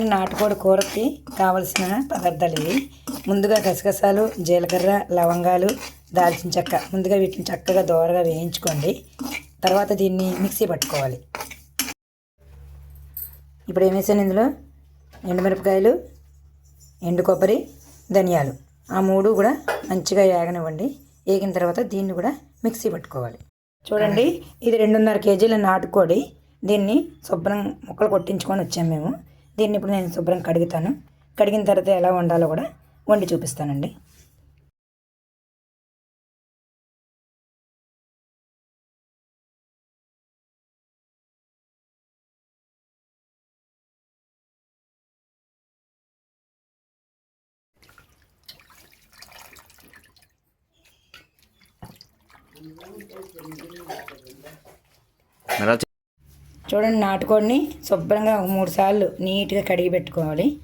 నాటుకోడి కూరకి కావలసిన పదార్థాలు ఇవి. ముందుగా గసగసాలు జీలకర్ర లవంగాలు దాల్చిన చెక్క. ముందుగా వీటిని చక్కగా దోరగా వేయించుకోండి. తర్వాత దీన్ని మిక్సీ పట్టుకోవాలి. ఇప్పుడు ఏం వేసాను ఇందులో? ఎండుమిరపకాయలు ఎండు కొబ్బరి ధనియాలు. ఆ మూడు కూడా మంచిగా వేగనివ్వండి వేగిన తర్వాత దీన్ని కూడా మిక్సీ పట్టుకోవాలి. చూడండి ఇది రెండున్నర కేజీల నాటుకోడి. దీన్ని శుభ్రం ముక్కలు కొట్టించుకొని వచ్చాము మేము. దీన్ని ఇప్పుడు నేను శుభ్రం కడుగుతాను. కడిగిన తర్వాత ఎలా వండాలో కూడా వండి చూపిస్తానండి. చూడండి నాటుకోడిని శుభ్రంగా మూడుసార్లు మూడు సార్లు నీట్గా కడిగి పెట్టుకోవాలి.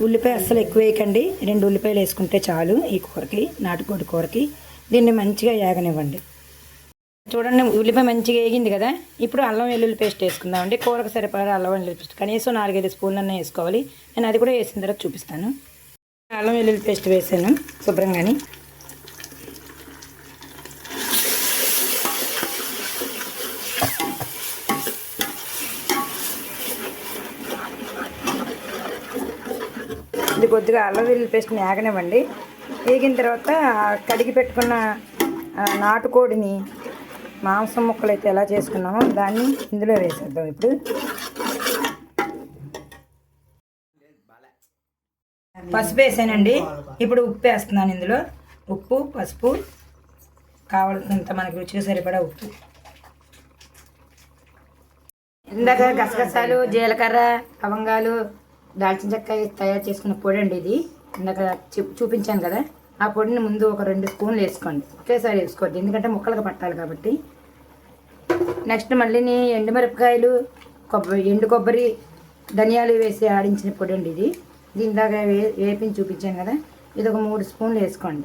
ఉల్లిపాయ అస్సలు ఎక్కువ వేయకండి. రెండు ఉల్లిపాయలు వేసుకుంటే చాలు ఈ కూరకి నాటుకోడి కూరకి. దీన్ని మంచిగా వేగనివ్వండి చూడండి ఉల్లిపాయ మంచిగా వేగింది కదా? ఇప్పుడు అల్లం వెల్లుల్లి పేస్ట్ వేసుకుందామండి. కూరకు సరిపడా అల్లం వెల్లుల్లి పేస్ట్. కనీసం నాలుగైదు స్పూన్లు వేసుకోవాలి. నేను అది కూడా వేసిన తర్వాత చూపిస్తాను. అల్లం వెల్లుల్లి పేస్ట్ వేసాను శుభ్రంగాని. ఇది కొద్దిగా అల్లం వెల్లుల్లి పేస్ట్ని ఆగనివ్వండి వేగిన తర్వాత కడిగి పెట్టుకున్న నాటుకోడిని మాంసం ముక్కలు అయితే ఎలా చేసుకున్నామో దాన్ని ఇందులో వేసేద్దాం ఇప్పుడు. పసుపు వేసానండి. ఇప్పుడు ఉప్పు వేస్తున్నాను ఇందులో. ఉప్పు పసుపు కావాల్సినంత మనకి రుచికి సరిపడా ఉప్పు. ఇందాక గసగసాలు జీలకర్ర లవంగాలు దాల్చిన చెక్క తయారు చేసుకున్న పొడి అండి ఇది. ఇందాక చూ- చూపించాను కదా. ఆ పొడిని ముందు ఒక రెండు స్పూన్లు వేసుకోండి. ఒకేసారి వేసుకోవద్దు ఎందుకంటే ముక్కలకు పట్టాలి కాబట్టి. నెక్స్ట్ మళ్ళీ ఎండుమిరపకాయలు కొబ్బరి ఎండు కొబ్బరి ధనియాలు వేసి ఆడించిన పొడి అండి ఇది. దీని దాకా వే వేపించి చూపించాను కదా. ఇది ఒక మూడు స్పూన్లు వేసుకోండి.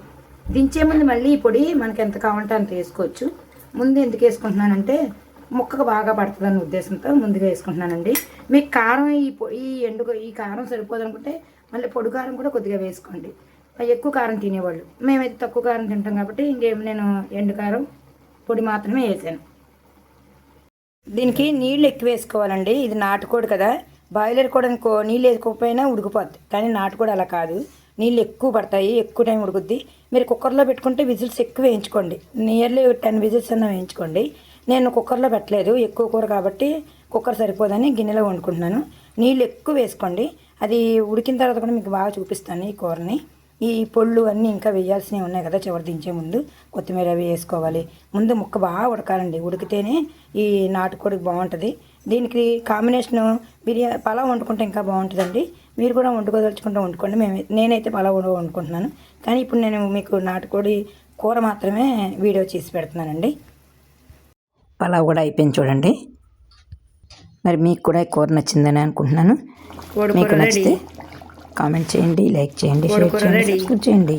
దించే ముందు మళ్ళీ ఈ పొడి మనకి ఎంత కావాలంటే అంత వేసుకోవచ్చు. ముందు ఎందుకు వేసుకుంటున్నానంటే ముక్కకు బాగా పడుతుందన్న ఉద్దేశంతో ముందుగా వేసుకుంటున్నానండి. మీకు కారం ఈ ఈ ఎండు ఈ కారం సరిపోదు అనుకుంటే మళ్ళీ పొడి కారం కూడా కొద్దిగా వేసుకోండి. ఎక్కువ కారం తినేవాళ్ళు. మేమైతే తక్కువ కారం తింటాం కాబట్టి ఇంకేం నేను ఎండు కారం పొడి మాత్రమే వేసాను. దీనికి నీళ్ళు ఎక్కువ వేసుకోవాలండి. ఇది నాటుకోడు కదా. బాయిలర్ కూడా అనుకో నీళ్ళు వేసుకోకపోయినా ఉడికిపోద్ది. కానీ నాటుకోడు అలా కాదు. నీళ్ళు ఎక్కువ పడతాయి. ఎక్కువ టైం ఉడుకుద్ది. మీరు కుక్కర్లో పెట్టుకుంటే విజిల్స్ ఎక్కువ వేయించుకోండి. నియర్లీ టెన్ విజిల్స్ అన్న వేయించుకోండి. నేను కుక్కర్లో పెట్టలేదు ఎక్కువ కూర కాబట్టి కుక్కర్ సరిపోదని గిన్నెలో వండుకుంటున్నాను. నీళ్ళు ఎక్కువ వేసుకోండి. అది ఉడికిన తర్వాత కూడా మీకు బాగా చూపిస్తాను ఈ కూరని. ఈ పొళ్ళు అన్నీ ఇంకా వేయాల్సినవి ఉన్నాయి కదా చివరి దించే ముందు. కొత్తిమీర అవి వేసుకోవాలి. ముందు ముక్క బాగా ఉడకాలండి. ఉడికితేనే ఈ నాటుకోడి బాగుంటుంది. దీనికి కాంబినేషన్ బిర్యానీ పలావ్ వండుకుంటే ఇంకా బాగుంటుందండి. మీరు కూడా వండుకోదలుచుకుంటే వండుకోండి. మేము నేనైతే పలావ్ వండు- వండుకుంటున్నాను. కానీ ఇప్పుడు నేను మీకు నాటుకోడి కూర మాత్రమే వీడియో చేసి పెడుతున్నానండి. పలావ్ కూడా అయిపోయింది చూడండి. మరి మీకు కూడా ఈ కూర నచ్చిందని అనుకుంటున్నాను. మీకు నచ్చితే కామెంట్ చేయండి లైక్ చేయండి షేర్ చేయండి సబ్స్క్రైబ్ చేయండి.